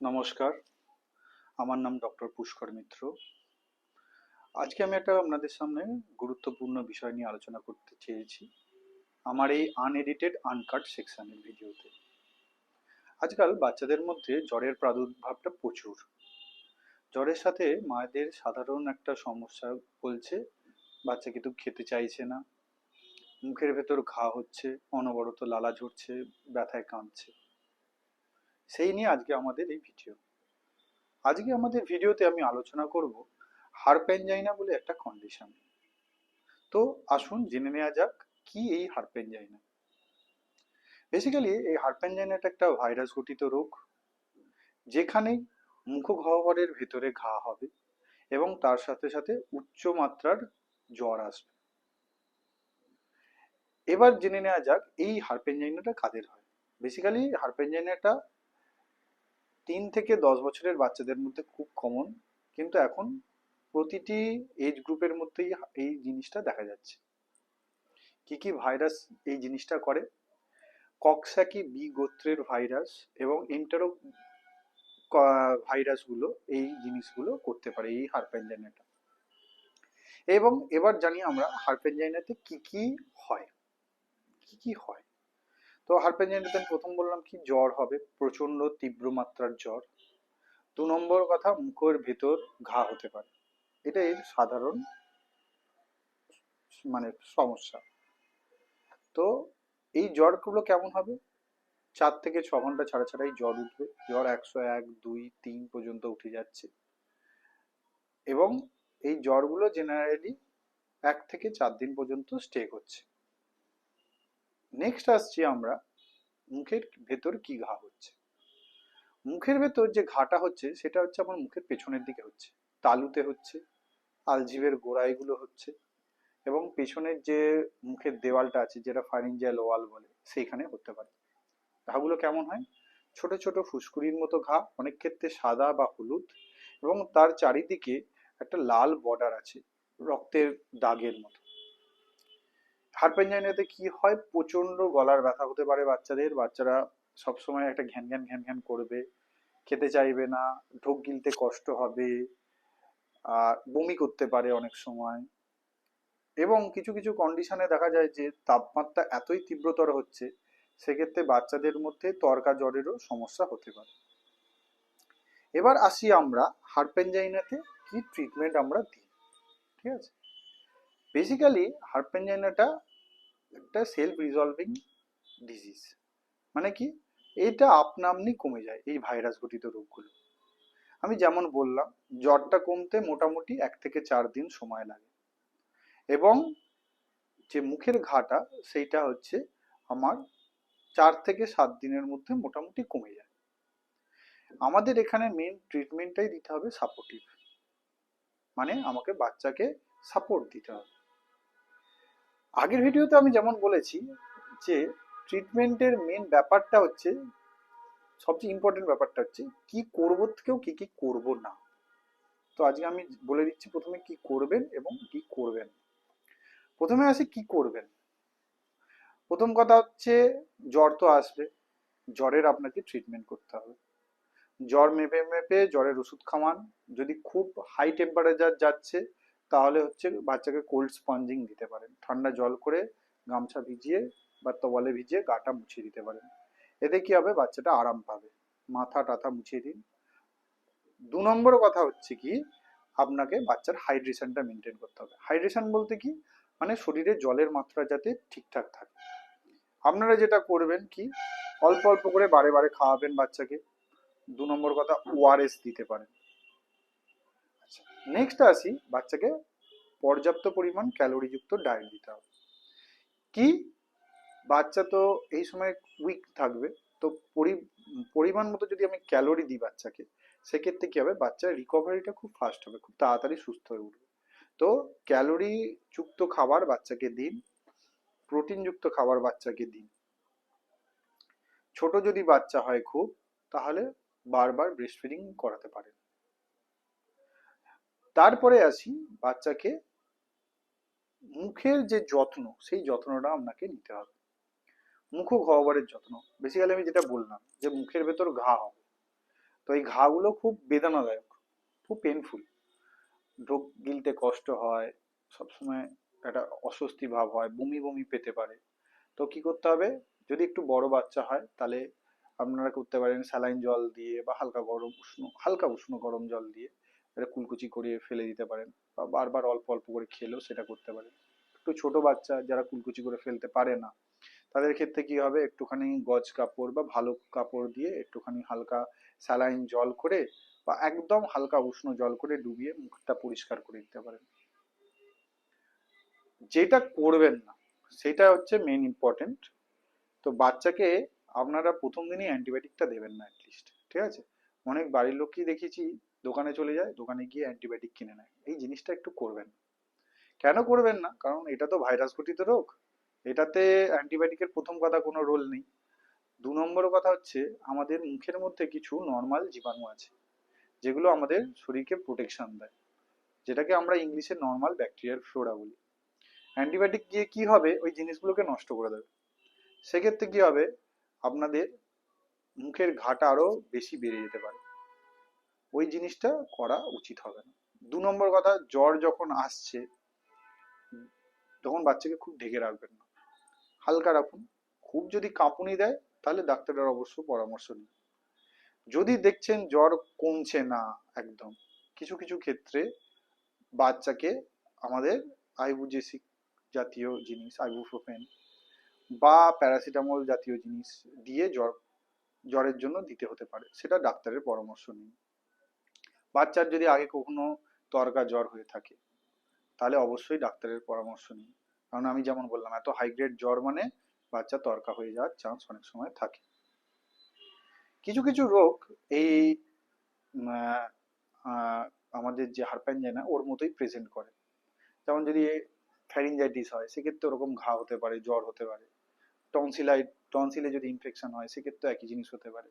নমস্কার। আমার নাম ডক্টর পুষ্কর মিত্র। আজকে আমি একটা আপনাদের সামনে গুরুত্বপূর্ণ বিষয় নিয়ে আলোচনা করতে চেয়েছি। আমার এই আনএডিটেড আনকাট সেকশনের ভিডিওতে। আজকাল বাচ্চাদের মধ্যে জ্বরের প্রাদুর্ভাবটা প্রচুর। জ্বরের সাথে মায়েদের সাধারণ একটা সমস্যা বলছে, বাচ্চা কিন্তু খেতে চাইছে না। মুখের ভেতর ঘা হচ্ছে, অনবরত লালা ঝরছে, ব্যথায় কাঁদছে। সেই নিয়ে আজকে আমাদের এই ভিডিও আজকে আমাদের ভিডিওতে আমি আলোচনা করব হারপেনজাইনা বলে একটা কন্ডিশন তো আসুন জেনে নেওয়া যাক কি এই হারপেনজাইনা। বেসিক্যালি এই হারপেনজাইনাটা একটা ভাইরাস ঘটিত রোগ যেখানে মুখগহ্বরের ভেতরে ঘা হবে এবং তার সাথে সাথে উচ্চ মাত্রার জ্বর আসবে। এবার জেনে নেওয়া যাক এই হারপেনজাইনাটা কাদের হয়। বেসিক্যালি হারপেনজাইনাটা তিন থেকে দশ বছরের বাচ্চাদের মধ্যে খুব কমন কিন্তু এখন প্রতিটি এজ গ্রুপের মধ্যেই এই জিনিসটা দেখা যাচ্ছে। কি কি ভাইরাস এই জিনিসটা করে? কক্সাকি বি গোত্রের ভাইরাস এবং এন্টারো ভাইরাসগুলো এই জিনিসগুলো করতে পারে, এই হারপেনজাইনাটা এবং এবার জানি আমরা হারপেনজাইনাতে কি কি হয়। কি কি হয়? তো হারপেনজাইনাতে আমি প্রথম বললাম কি জ্বর হবে প্রচণ্ড তীব্র মাত্রার জ্বর। দু নম্বর কথা, মুখের ভেতর ঘা হতে পারে। এটা এর সাধারণ মানে সমস্যা। তো এই জ্বরগুলো কেমন হবে? চার থেকে ছ ঘণ্টা ছাড়া ছাড়াই জ্বর উঠবে। জ্বর একশো এক, দুই, তিন পর্যন্ত উঠে যাচ্ছে। এবং এই জ্বরগুলো জেনারেলি এক থেকে চার দিন পর্যন্ত স্টে করছে। নেক্সট আসছি আমরা, মুখের ভেতর কি ঘা হচ্ছে? মুখের ভেতর যে ঘাটা হচ্ছে, সেটা হচ্ছে আমার মুখের পেছনের দিকে হচ্ছে। তালুতে হচ্ছে, আলজিভের গোড়াইগুলো হচ্ছে এবং পেছনের যে মুখের দেওয়ালটা আছে, যেটা ফারিঞ্জিয়াল ওয়াল বলে, সেইখানে হতে পারে। ঘাগুলো কেমন হয়? ছোট ছোট ফুসকুড়ির মতো ঘা, অনেক ক্ষেত্রে সাদা বা হলুদ এবং তার চারিদিকে একটা লাল বর্ডার আছে, রক্তের দাগের মতো। হারপেনজাইনাতে কি হয় প্রচণ্ড গলার ব্যথা হতে পারে বাচ্চাদের। বাচ্চারা সবসময় একটা ঘ্যান ঘ্যান ঘ্যান ঘ্যান করবে, খেতে চাইবে না, ঢোক গিলতে কষ্ট হবে, আর বমি করতে পারে অনেক সময়। এবং কিছু কিছু কন্ডিশনে দেখা যায় যে তাপমাত্রা এতই তীব্রতর হচ্ছে, সেক্ষেত্রে বাচ্চাদের মধ্যে তরকা জ্বরেরও সমস্যা হতে পারে। এবার আসি আমরা হারপেনজাইনাতে কি ট্রিটমেন্ট আমরা দিই, ঠিক আছে? বেসিক্যালি হারপেনজাইনাটা একটা সেলফ রিজলভিং ডিজিজ মানে কি? এটা আপনা আপনি কমে যায় এই ভাইরাস ঘটিত রোগগুলো। আমি যেমন বললাম, জ্বরটা কমতে মোটামুটি এক থেকে চার দিন সময় লাগে। এবং যে মুখের ঘাটা, সেইটা হচ্ছে আমার চার থেকে সাত দিনের মধ্যে মোটামুটি কমে যায়। আমাদের এখানে মেন ট্রিটমেন্টটাই দিতে হবে সাপোর্টিভ মানে আমাকে বাচ্চাকে সাপোর্ট দিতে হবে। আগের ভিডিওতে আমি যেমন বলেছি যে ট্রিটমেন্টের মেন ব্যাপারটা হচ্ছে, সবচেয়ে ইম্পর্টেন্ট ব্যাপারটা হচ্ছে কি করব থেকেও কি কি করব না। তো আজকে আমি বলে দিচ্ছি প্রথমে কি করবেন এবং কি করবেন। প্রথমে আসি কি করবেন। প্রথম কথা হচ্ছে জ্বর তো আসবে, জ্বরের আপনাকে ট্রিটমেন্ট করতে হবে। জ্বর মেপে মেপে জ্বরের ওষুধ খাওয়ান, যদি খুব হাই টেম্পারেচার যাচ্ছে তাহলে হচ্ছে বাচ্চাকে কোল্ড স্পঞ্জিং দিতে পারেন। ঠান্ডা জল করে গামছা ভিজিয়ে বা তওয়ালে ভিজিয়ে গাটা মুছিয়ে দিতে পারেন। এতে কি হবে? বাচ্চাটা আরাম পাবে। মাথা টাথা মুছিয়ে দিন। দু নম্বর কথা হচ্ছে কি? আপনাকে বাচ্চার হাইড্রেশনটা মেনটেন করতে হবে। হাইড্রেশন বলতে কি? মানে শরীরে জলের মাত্রা যাতে ঠিকঠাক থাকে। আপনারা যেটা করবেন কি? অল্প অল্প করে বারে বারে খাওয়াবেন বাচ্চাকে। দু নম্বর কথা ওআরএস দিতে পারেন। নেক্সট আসি, বাচ্চাকে পর্যাপ্ত পরিমাণ ক্যালোরিযুক্ত ডায়েট দিতে হবে। কি? বাচ্চা তো এই সময় উইক থাকবে, তো পরিমাণ মতো যদি আমি ক্যালোরি দিই বাচ্চাকে, সেক্ষেত্রে কি হবে? বাচ্চার রিকভারিটা খুব ফাস্ট হবে, খুব তাড়াতাড়ি সুস্থ হয়ে উঠবে। তো ক্যালোরি যুক্ত খাবার বাচ্চাকে দিন, প্রোটিনযুক্ত খাবার বাচ্চাকে দিন। ছোট যদি বাচ্চা হয় খুব, তাহলে বারবার ব্রেস্ট ফিডিং করাতে পারেন। তারপরে আসি বাচ্চাকে মুখের যে যত্ন, সেই যত্নটা আপনাকে নিতে হবে। মুখ গহ্বরের যত্ন। বেসিক্যালি আমি যেটা বললাম যে মুখের ভেতর ঘা হবে। তো এই ঘাগুলো খুব বেদনাদায়ক, খুব পেনফুল ঢোক গিলতে কষ্ট হয়, সবসময় একটা অস্বস্তি ভাব হয়, বমি বমি পেতে পারে। তো কি করতে হবে? যদি একটু বড় বাচ্চা হয়, তাহলে আপনারা করতে পারেন স্যালাইন জল দিয়ে বা হালকা গরম উষ্ণ, হালকা উষ্ণ গরম জল দিয়ে এটা কুলকুচি করিয়ে ফেলে দিতে পারেন বা বারবার অল্প অল্প করে খেলেও সেটা করতে পারেন। একটু ছোট বাচ্চা যারা কুলকুচি করে ফেলতে পারে না, তাদের ক্ষেত্রে কি হবে? একটুখানি গজ কাপড় বা ভালো কাপড় দিয়ে একটুখানি হালকা স্যালাইন জল করে বা একদম হালকা উষ্ণ জল করে ডুবিয়ে মুখটা পরিষ্কার করে দিতে পারেন। যেটা করবেন না, সেটা হচ্ছে মেন ইম্পর্টেন্ট তো বাচ্চাকে আপনারা প্রথম দিনই অ্যান্টিবায়োটিকটা দেবেন না অ্যাটলিস্ট ঠিক আছে? অনেক বাড়ির লোককেই দেখেছি দোকানে চলে যায়, দোকানে গিয়ে অ্যান্টিবায়োটিক কিনে নেয়। এই জিনিসটা একটু করবেন। কেন করবেন না? কারণ এটা তো ভাইরাস ঘটিত রোগ। এটাতে অ্যান্টিবায়োটিকের প্রথম কথা কোনো রোল নেই। দু নম্বর কথা হচ্ছে, আমাদের মুখের মধ্যে কিছু নর্মাল জীবাণু আছে, যেগুলো আমাদের শরীরকে প্রোটেকশন দেয়। যেটাকে আমরা ইংলিশে নর্মাল ব্যাকটেরিয়াল ফ্লোরা বলি। অ্যান্টিবায়োটিক গিয়ে কি হবে? ওই জিনিসগুলোকে নষ্ট করে দেবে। সেক্ষেত্রে কি হবে? আপনাদের মুখের ঘাটা আরও বেশি বেড়ে যেতে পারে। ওই জিনিসটা করা উচিত হবে না। দু নম্বর কথা, জ্বর যখন আসছে, তখন বাচ্চাকে খুব ঢেকে রাখবেন না। হালকা রাখুন। খুব যদি কাঁপুনি দেয়, তাহলে ডাক্তারের অবশ্য পরামর্শ নিন। যদি দেখছেন জ্বর কমছে না একদম, কিছু কিছু ক্ষেত্রে বাচ্চাকে আমাদের আইবুজেসিক জাতীয় জিনিস, আইবুপ্রোফেন বা প্যারাসিটামল জাতীয় জিনিস দিয়ে জ্বর, জ্বরের জন্য দিতে হতে পারে। সেটা ডাক্তারের পরামর্শ নিন। বাচ্চার যদি আগে কখনো তরকা জ্বর হয়ে থাকে, তাহলে অবশ্যই ডাক্তারের পরামর্শ নিন। কারণ আমি যেমন বললাম, এত হাই গ্রেড জ্বর মানে বাচ্চা তরকা হয়ে যাওয়ার চান্স অনেক সময় থাকে। কিছু কিছু রোগ এই আমাদের যে হারপ্যানজাইনা ওর মতোই প্রেজেন্ট করে। যেমন যদি ফ্যারিঞ্জাইটিস হয়, সেক্ষেত্রে ওরকম ঘা হতে পারে, জ্বর হতে পারে। টনসিলাই টনসিলে যদি ইনফেকশন হয় সেক্ষেত্রে একই জিনিস হতে পারে।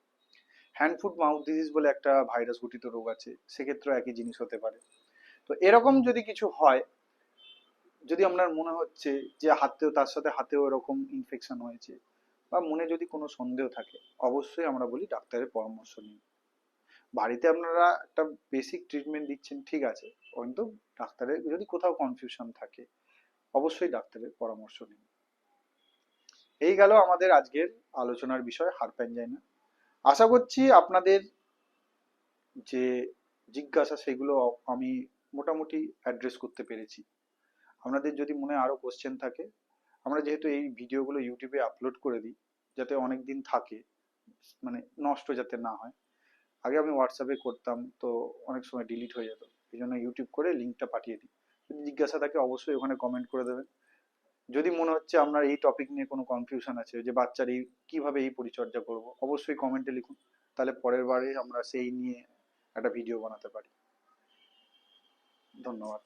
হ্যান্ড ফুট মাউথ ডিজিজ বলে একটা ভাইরাস ঘটিত রোগ আছে, সেক্ষেত্রেও একই জিনিস হতে পারে। তো এরকম যদি কিছু হয়, যদি আপনার মনে হচ্ছে যে হাতেও, তার সাথে হাতেও এরকম ইনফেকশন হয়েছে বা মনে যদি কোনো সন্দেহ থাকে, অবশ্যই আমরা বলি ডাক্তারের পরামর্শ নিন। বাড়িতে আপনারা একটা বেসিক ট্রিটমেন্ট দিচ্ছেন, ঠিক আছে। কিন্তু ডাক্তারের যদি কোথাও কনফিউশন থাকে, অবশ্যই ডাক্তারের পরামর্শ নিন। এই গেল আমাদের আজকের আলোচনার বিষয় হারপ্যানজাইনা আশা করছি আপনাদের যে জিজ্ঞাসা সেগুলো আমি মোটামুটি অ্যাড্রেস করতে পেরেছি। আপনাদের যদি মনে আরও কোশ্চেন থাকে, আমরা যেহেতু এই ভিডিওগুলো ইউটিউবে আপলোড করে দিই, যাতে অনেক দিন থাকে মানে নষ্ট যাতে না হয়। আগে আমি হোয়াটসঅ্যাপে করতাম, তো অনেক সময় ডিলিট হয়ে যেত। এই জন্য ইউটিউব করে লিঙ্কটা পাঠিয়ে দিই। যদি জিজ্ঞাসা থাকে, অবশ্যই ওখানে কমেন্ট করে দেবেন। যদি মনে হচ্ছে আপনার এই টপিক নিয়ে কোনো কনফিউশন আছে, যে বাচ্চার এই কীভাবে এই পরিচর্যা করব, অবশ্যই কমেন্টে লিখুন। তাহলে পরের বারে আমরা সেই নিয়ে একটা ভিডিও বানাতে পারি। ধন্যবাদ।